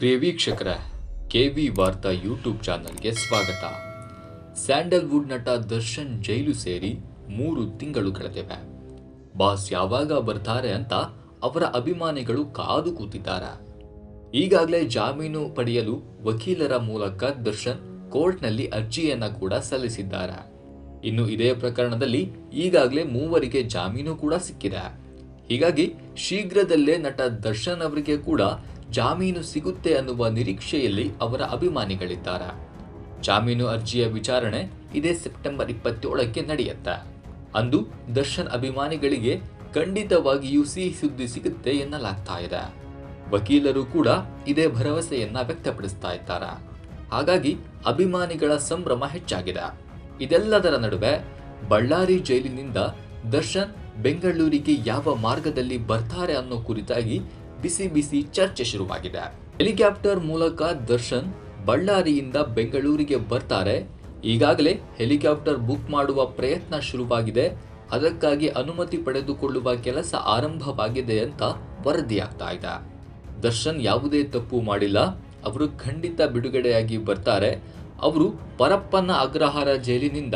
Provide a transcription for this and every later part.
ಪ್ರಿಯ ವೀಕ್ಷಕರ ಕೆವಿ ವಾರ್ತಾ ಯೂಟ್ಯೂಬ್ ಚಾನಲ್ಗೆ ಸ್ವಾಗತ. ಸ್ಯಾಂಡಲ್ವುಡ್ ನಟ ದರ್ಶನ್ ಜೈಲು ಸೇರಿ ಮೂರು ತಿಂಗಳು ಕಳೆದಿವೆ. ಬಾಸ್ ಯಾವಾಗ ಬರ್ತಾರೆ ಅಂತ ಅವರ ಅಭಿಮಾನಿಗಳು ಕಾದು ಕೂತಿದ್ದಾರೆ. ಈಗಾಗಲೇ ಜಾಮೀನು ಪಡೆಯಲು ವಕೀಲರ ಮೂಲಕ ದರ್ಶನ್ ಕೋರ್ಟ್ನಲ್ಲಿ ಅರ್ಜಿಯನ್ನ ಕೂಡ ಸಲ್ಲಿಸಿದ್ದಾರೆ. ಇನ್ನು ಇದೇ ಪ್ರಕರಣದಲ್ಲಿ ಈಗಾಗಲೇ ಮೂವರಿಗೆ ಜಾಮೀನು ಕೂಡ ಸಿಕ್ಕಿದೆ. ಹೀಗಾಗಿ ಶೀಘ್ರದಲ್ಲೇ ನಟ ದರ್ಶನ್ ಅವರಿಗೆ ಕೂಡ ಜಾಮೀನು ಸಿಗುತ್ತೆ ಅನ್ನುವ ನಿರೀಕ್ಷೆಯಲ್ಲಿ ಅವರ ಅಭಿಮಾನಿಗಳಿದ್ದಾರೆ. ಜಾಮೀನು ಅರ್ಜಿಯ ವಿಚಾರಣೆ ಇದೇ ಸೆಪ್ಟೆಂಬರ್ ಇಪ್ಪತ್ತೇಳಕ್ಕೆ ನಡೆಯುತ್ತೆ. ಅಂದು ದರ್ಶನ್ ಅಭಿಮಾನಿಗಳಿಗೆ ಖಂಡಿತವಾಗಿಯೂ ಸಿಹಿ ಸುದ್ದಿ ಸಿಗುತ್ತೆ ಎನ್ನಲಾಗ್ತಾ ಇದೆ. ವಕೀಲರು ಕೂಡ ಇದೇ ಭರವಸೆಯನ್ನ ವ್ಯಕ್ತಪಡಿಸ್ತಾ ಇದ್ದಾರೆ. ಹಾಗಾಗಿ ಅಭಿಮಾನಿಗಳ ಸಂಭ್ರಮ ಹೆಚ್ಚಾಗಿದೆ. ಇದೆಲ್ಲದರ ನಡುವೆ ಬಳ್ಳಾರಿ ಜೈಲಿನಿಂದ ದರ್ಶನ್ ಬೆಂಗಳೂರಿಗೆ ಯಾವ ಮಾರ್ಗದಲ್ಲಿ ಬರ್ತಾರೆ ಅನ್ನೋ ಕುರಿತಾಗಿ ಬಿಸಿ ಬಿಸಿ ಚರ್ಚೆ ಶುರುವಾಗಿದೆ. ಹೆಲಿಕಾಪ್ಟರ್ ಮೂಲಕ ದರ್ಶನ್ ಬಳ್ಳಾರಿಯಿಂದ ಬೆಂಗಳೂರಿಗೆ ಬರ್ತಾರೆ. ಈಗಾಗಲೇ ಹೆಲಿಕಾಪ್ಟರ್ ಬುಕ್ ಮಾಡುವ ಪ್ರಯತ್ನ ಶುರುವಾಗಿದೆ. ಅದಕ್ಕಾಗಿ ಅನುಮತಿ ಪಡೆದುಕೊಳ್ಳುವ ಕೆಲಸ ಆರಂಭವಾಗಿದೆ ಅಂತ ವರದಿಯಾಗ್ತಾ ಇದೆ. ದರ್ಶನ್ ಯಾವುದೇ ತಪ್ಪು ಮಾಡಿಲ್ಲ. ಅವರು ಖಂಡಿತ ಬಿಡುಗಡೆಯಾಗಿ ಬರ್ತಾರೆ. ಅವರು ಪರಪ್ಪನ ಅಗ್ರಹಾರ ಜೈಲಿನಿಂದ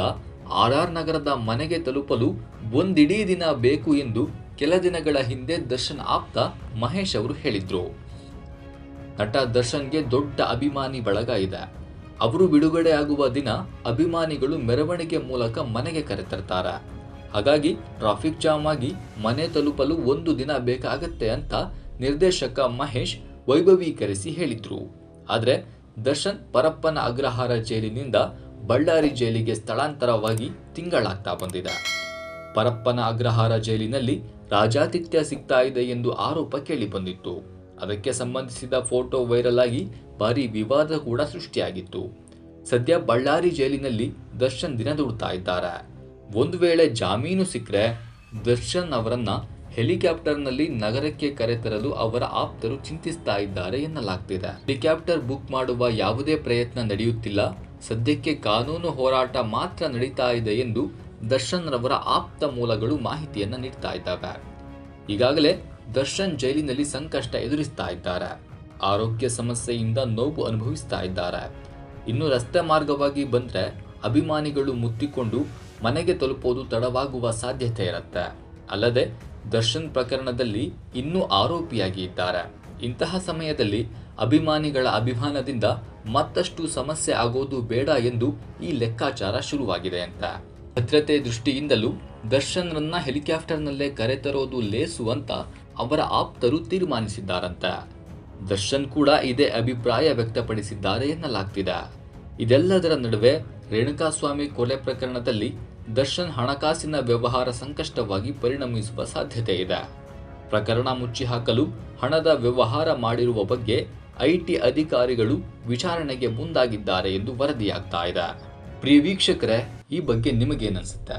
ಆರ್ ಆರ್ ನಗರದ ಮನೆಗೆ ತಲುಪಲು ಒಂದಿಡೀ ದಿನ ಬೇಕು ಎಂದು ಕೆಲ ದಿನಗಳ ಹಿಂದೆ ದರ್ಶನ್ ಆಪ್ತ ಮಹೇಶ್ ಅವರು ಹೇಳಿದ್ರು. ನಟ ದರ್ಶನ್ಗೆ ದೊಡ್ಡ ಅಭಿಮಾನಿ ಬಳಗ ಇದೆ ಅವರು ಬಿಡುಗಡೆ ಆಗುವ ದಿನ ಅಭಿಮಾನಿಗಳು ಮೆರವಣಿಗೆ ಮೂಲಕ ಮನೆಗೆ ಕರೆತರ್ತಾರೆ. ಹಾಗಾಗಿ ಟ್ರಾಫಿಕ್ ಜಾಮ್ ಆಗಿ ಮನೆ ತಲುಪಲು ಒಂದು ದಿನ ಬೇಕಾಗತ್ತೆ ಅಂತ ನಿರ್ದೇಶಕ ಮಹೇಶ್ ವೈಭವೀಕರಿಸಿ ಹೇಳಿದ್ರು. ಆದರೆ ದರ್ಶನ್ ಪರಪ್ಪನ ಅಗ್ರಹಾರ ಜೈಲಿನಿಂದ ಬಳ್ಳಾರಿ ಜೈಲಿಗೆ ಸ್ಥಳಾಂತರವಾಗಿ ತಿಂಗಳಾಗ್ತಾ ಬಂದಿದೆ. ಪರಪ್ಪನ ಅಗ್ರಹಾರ ಜೈಲಿನಲ್ಲಿ ರಾಜಾತಿಥ್ಯ ಸಿಗ್ತಾ ಇದೆ ಎಂದು ಆರೋಪ ಕೇಳಿಬಂದಿತ್ತು. ಅದಕ್ಕೆ ಸಂಬಂಧಿಸಿದ ಫೋಟೋ ವೈರಲ್ ಆಗಿ ಭಾರಿ ವಿವಾದ ಕೂಡ ಸೃಷ್ಟಿಯಾಗಿತ್ತು. ಸದ್ಯ ಬಳ್ಳಾರಿ ಜೈಲಿನಲ್ಲಿ ದರ್ಶನ್ ದಿನ ದುಡ್ತಾ ಇದ್ದಾರೆ. ಒಂದು ವೇಳೆ ಜಾಮೀನು ಸಿಕ್ಕರೆ ದರ್ಶನ್ ಅವರನ್ನ ಹೆಲಿಕಾಪ್ಟರ್ನಲ್ಲಿ ನಗರಕ್ಕೆ ಕರೆತರಲು ಅವರ ಆಪ್ತರು ಚಿಂತಿಸ್ತಾ ಇದ್ದಾರೆ ಎನ್ನಲಾಗ್ತಿದೆ. ಹೆಲಿಕಾಪ್ಟರ್ ಬುಕ್ ಮಾಡುವ ಯಾವುದೇ ಪ್ರಯತ್ನ ನಡೆಯುತ್ತಿಲ್ಲ. ಸದ್ಯಕ್ಕೆ ಕಾನೂನು ಹೋರಾಟ ಮಾತ್ರ ನಡೀತಾ ಇದೆ ಎಂದು ದರ್ಶನ್ ರವರ ಆಪ್ತ ಮೂಲಗಳು ಮಾಹಿತಿಯನ್ನು ನೀಡ್ತಾ ಇದ್ದಾವೆ. ಈಗಾಗಲೇ ದರ್ಶನ್ ಜೈಲಿನಲ್ಲಿ ಸಂಕಷ್ಟ ಎದುರಿಸ್ತಾ ಇದ್ದಾರೆ. ಆರೋಗ್ಯ ಸಮಸ್ಯೆಯಿಂದ ನೋವು ಅನುಭವಿಸ್ತಾ ಇದ್ದಾರೆ. ಇನ್ನು ರಸ್ತೆ ಮಾರ್ಗವಾಗಿ ಬಂದ್ರೆ ಅಭಿಮಾನಿಗಳು ಮುತ್ತಿಕೊಂಡು ಮನೆಗೆ ತಲುಪೋದು ತಡವಾಗುವ ಸಾಧ್ಯತೆ ಇರುತ್ತೆ. ಅಲ್ಲದೆ ದರ್ಶನ್ ಪ್ರಕರಣದಲ್ಲಿ ಇನ್ನೂ ಆರೋಪಿಯಾಗಿ ಇದ್ದಾರೆ. ಇಂತಹ ಸಮಯದಲ್ಲಿ ಅಭಿಮಾನಿಗಳ ಅಭಿಮಾನದಿಂದ ಮತ್ತಷ್ಟು ಸಮಸ್ಯೆ ಆಗೋದು ಬೇಡ ಎಂದು ಈ ಲೆಕ್ಕಾಚಾರ ಶುರುವಾಗಿದೆ ಅಂತ. ಭದ್ರತೆ ದೃಷ್ಟಿಯಿಂದಲೂ ದರ್ಶನ್ರನ್ನ ಹೆಲಿಕಾಪ್ಟರ್ನಲ್ಲೇ ಕರೆತರೋದು ಲೇಸು ಅಂತ ಅವರ ಆಪ್ತರು ತೀರ್ಮಾನಿಸಿದ್ದಾರಂತೆ. ದರ್ಶನ್ ಕೂಡ ಇದೇ ಅಭಿಪ್ರಾಯ ವ್ಯಕ್ತಪಡಿಸಿದ್ದಾರೆ ಎನ್ನಲಾಗ್ತಿದೆ. ಇದೆಲ್ಲದರ ನಡುವೆ ರೇಣುಕಾಸ್ವಾಮಿ ಕೊಲೆ ಪ್ರಕರಣದಲ್ಲಿ ದರ್ಶನ್ ಹಣಕಾಸಿನ ವ್ಯವಹಾರ ಸಂಕಷ್ಟವಾಗಿ ಪರಿಣಮಿಸುವ ಸಾಧ್ಯತೆ ಇದೆ. ಪ್ರಕರಣ ಮುಚ್ಚಿ ಹಾಕಲು ಹಣದ ವ್ಯವಹಾರ ಮಾಡಿರುವ ಬಗ್ಗೆ ಐಟಿ ಅಧಿಕಾರಿಗಳು ವಿಚಾರಣೆಗೆ ಮುಂದಾಗಿದ್ದಾರೆ ಎಂದು ವರದಿಯಾಗ್ತಾ ಇದೆ. ಪ್ರಿಯ ವೀಕ್ಷಕರೇ, ಈ ಬಗ್ಗೆ ನಿಮಗೇನನ್ಸುತ್ತೆ?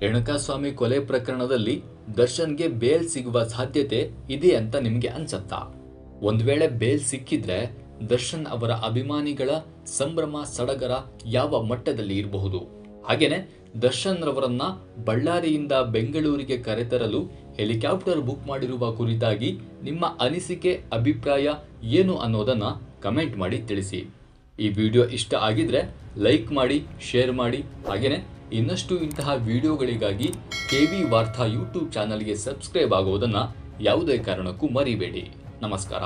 ರೇಣುಕಾಸ್ವಾಮಿ ಕೊಲೆ ಪ್ರಕರಣದಲ್ಲಿ ದರ್ಶನ್ಗೆ ಬೇಲ್ ಸಿಗುವ ಸಾಧ್ಯತೆ ಇದೆ ಅಂತ ನಿಮಗೆ ಅನ್ಸತ್ತಾ? ಒಂದ್ ವೇಳೆ ಬೇಲ್ ಸಿಕ್ಕಿದ್ರೆ ದರ್ಶನ್ ಅವರ ಅಭಿಮಾನಿಗಳ ಸಂಭ್ರಮ, ಸಡಗರ ಯಾವ ಮಟ್ಟದಲ್ಲಿ ಇರಬಹುದು? ಹಾಗೇನೆ ದರ್ಶನ್ ರವರನ್ನ ಬಳ್ಳಾರಿಯಿಂದ ಬೆಂಗಳೂರಿಗೆ ಕರೆತರಲು ಹೆಲಿಕಾಪ್ಟರ್ ಬುಕ್ ಮಾಡಿರುವ ಕುರಿತಾಗಿ ನಿಮ್ಮ ಅನಿಸಿಕೆ, ಅಭಿಪ್ರಾಯ ಏನು ಅನ್ನೋದನ್ನ ಕಮೆಂಟ್ ಮಾಡಿ ತಿಳಿಸಿ. ಈ ವಿಡಿಯೋ ಇಷ್ಟ ಆಗಿದ್ರೆ ಲೈಕ್ ಮಾಡಿ, ಶೇರ್ ಮಾಡಿ. ಹಾಗೇನೆ ಇನ್ನಷ್ಟು ಇಂತಹ ವಿಡಿಯೋಗಳಿಗಾಗಿ ಕೆವಿ ವಾರ್ತಾ ಯೂಟ್ಯೂಬ್ ಚಾನಲ್ಗೆ ಸಬ್ಸ್ಕ್ರೈಬ್ ಆಗೋದನ್ನ ಯಾವುದೇ ಕಾರಣಕ್ಕೂ ಮರಿಬೇಡಿ. ನಮಸ್ಕಾರ.